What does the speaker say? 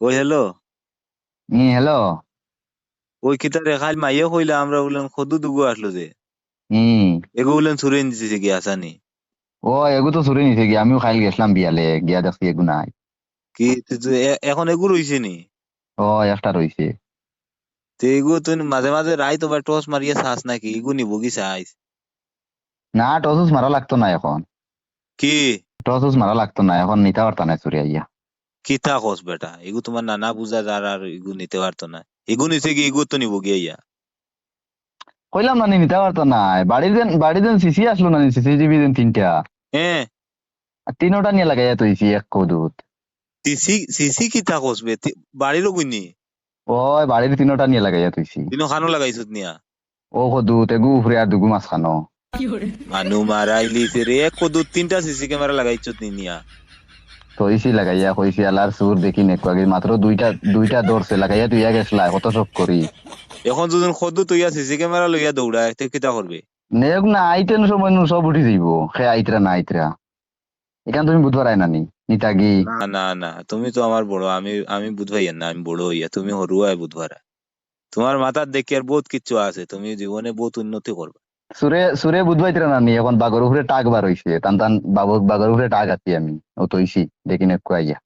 ওই হ্যালো ই হ্যালো ওই কিতা রে খালি মাইয়ে কইলা আমরা বললাম খদু দুগু আসলো যে? হুম। এগো বললেন সুরে দিতেছে কি আসানি। ও এগু তো চুরি নিছে গিয়া আমিও খাইল গেছিলাম বিয়ালে গিয়া দেখছি এগু নাই। কি এখন এগু রইছে নি? ও একটা রইছে। তো এগু তুই মাঝে মাঝে রাই তো টস মারিয়া চাস নাকি এগু নিব কি চাইস না টসুস মারা লাগতো না এখন। কি? টসুস মারা লাগতো না এখন নিতে পারতা না চুরি আইয়া। কিতা কস বেটা? এগু তোমার নানা বুঝা যার আর এগু নিতে পারতো না এগু নিছে কি এগু তো নিব গিয়া ইয়া। কইলাম না নিতে পারতো না বাড়ির দেন বাড়ির দেন সিসি আসলো না সিসি টিভি দেন তিনটা। হ্যাঁ আর তিনোটা নিয়ে লাগাইয়া তৈছি এক কদুত। সিসি সিসি কিতা কস বে? তি- বাড়িরও গুনি ওই বাড়ির তিনোটা নিয়ে লাগাইয়া তৈছি দিনো খানো লাগাইছত নিয়া? ও কদুত এগু উফরে আর দুগু মাছ খানো। মানু মারাইলি রে এক কদু তিনটা সিসি ক্যামেরা লাগাইছত নি নিয়া। তৈছি লাগাইয়া আলার সুর দেখি নেকুয়াগে মাত্র দুইটা দুইটা দৌড়ছে লাগাইয়া তুইয়া গেছলা কত শখ করি। এখন খদু তুইয়া সিসি ক্যামেরা লইয়া দৌড়ায় তে কিতা করবে নেক না আইতেন সময় নু সব উঠি যাইব আইতরা না আইতরা এখান তুমি বুধবার আই নানি নিতাগি না না না তুমি তো আমার বড় আমি আমি বুধভাইয়া না আমি বড় হইয়া তুমি হরুয়ায় বুধবার তোমার মাথার দেখি আর বহুত কিচ্ছু আছে তুমি জীবনে বহুত উন্নতি করবে সুরে সুরে বুধবাইতরা নানি এখন বাগর উপরে টাক বার হইছে। টান টান বাবু বাগর উপরে টাক আছি আমি। ও তো দেখি না আইয়া।